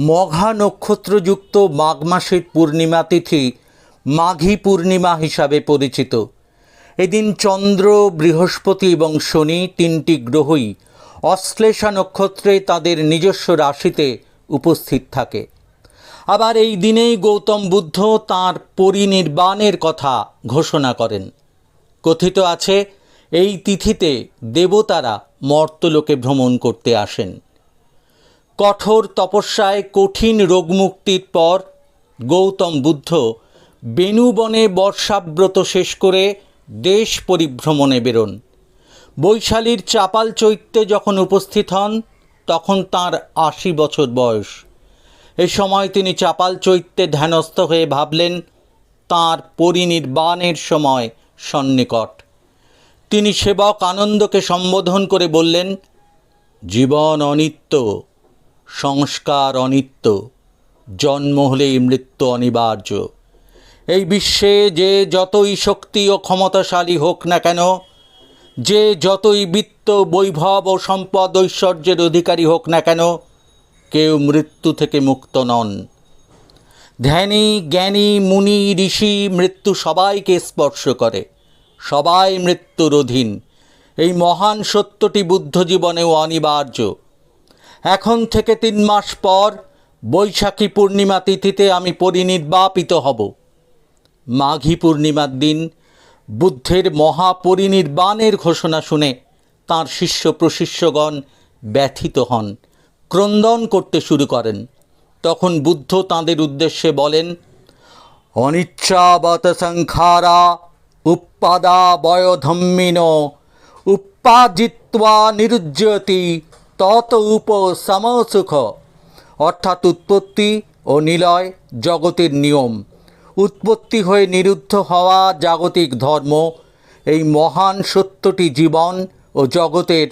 মঘা নক্ষত্রযুক্ত মাঘ মাসের পূর্ণিমা তিথি মাঘী পূর্ণিমা হিসাবে পরিচিত। এদিন চন্দ্র, বৃহস্পতি এবং শনি তিনটি গ্রহই অশ্লেষা নক্ষত্রে তাদের নিজস্ব রাশিতে উপস্থিত থাকে। আবার এই দিনেই গৌতম বুদ্ধ তাঁর পরিনির্বাণের কথা ঘোষণা করেন। কথিত আছে, এই তিথিতে দেবতারা মর্তলোকে ভ্রমণ করতে আসেন। কঠোর তপস্যায় কঠিন রোগমুক্তির পর গৌতম বুদ্ধ বেণুবনে বর্ষাব্রত শেষ করে দেশ পরিভ্রমণে বেরোন। বৈশালীর চাপাল চৈত্যে যখন উপস্থিত হন, তখন তার আশি বছর বয়স। এ সময় তিনি চাপাল চৈত্যে ধ্যানস্থ হয়ে ভাবলেন, তাঁর পরিনির্বাণের সময় সন্নিকট। তিনি সেবক আনন্দকে সম্বোধন করে বললেন, জীবন অনিত্য সংস্কার অনিত্য, জন্ম হলেই মৃত্যু অনিবার্য। এই বিশ্বে যে যতই শক্তি ও ক্ষমতাশালী হোক না কেন, যে যতই বিত্ত, বৈভব ও সম্পদ ঐশ্বর্যের অধিকারী হোক না কেন, কেউ মৃত্যু থেকে মুক্ত নন। ধ্যানী, জ্ঞানী, মুনি, ঋষি মৃত্যু সবাইকে স্পর্শ করে, সবাই মৃত্যুর অধীন। এই মহান সত্যটি বুদ্ধ জীবনেও অনিবার্য। এখন থেকে তিন মাস পর বৈশাখী পূর্ণিমা তিথিতে আমি পরিনির্বাপিত হব। মাঘী পূর্ণিমার দিন বুদ্ধের মহাপরিনির্বাণের ঘোষণা শুনে তাঁর শিষ্য প্রশিষ্যগণ ব্যথিত হন, ক্রন্দন করতে শুরু করেন। তখন বুদ্ধ তাঁদের উদ্দেশ্যে বলেন অনিচ্ছাবত সংখারা উৎপাদা বয়ধম্মিন উপাজিত্বা নিরুজ্যতি তত উপ সমসুখ অর্থাৎ উৎপত্তি ও নিলয় জগতের নিয়ম। উৎপত্তি হয়ে নিরুদ্ধ হওয়া জাগতিক ধর্ম, এই মহান সত্যটি জীবন ও জগতের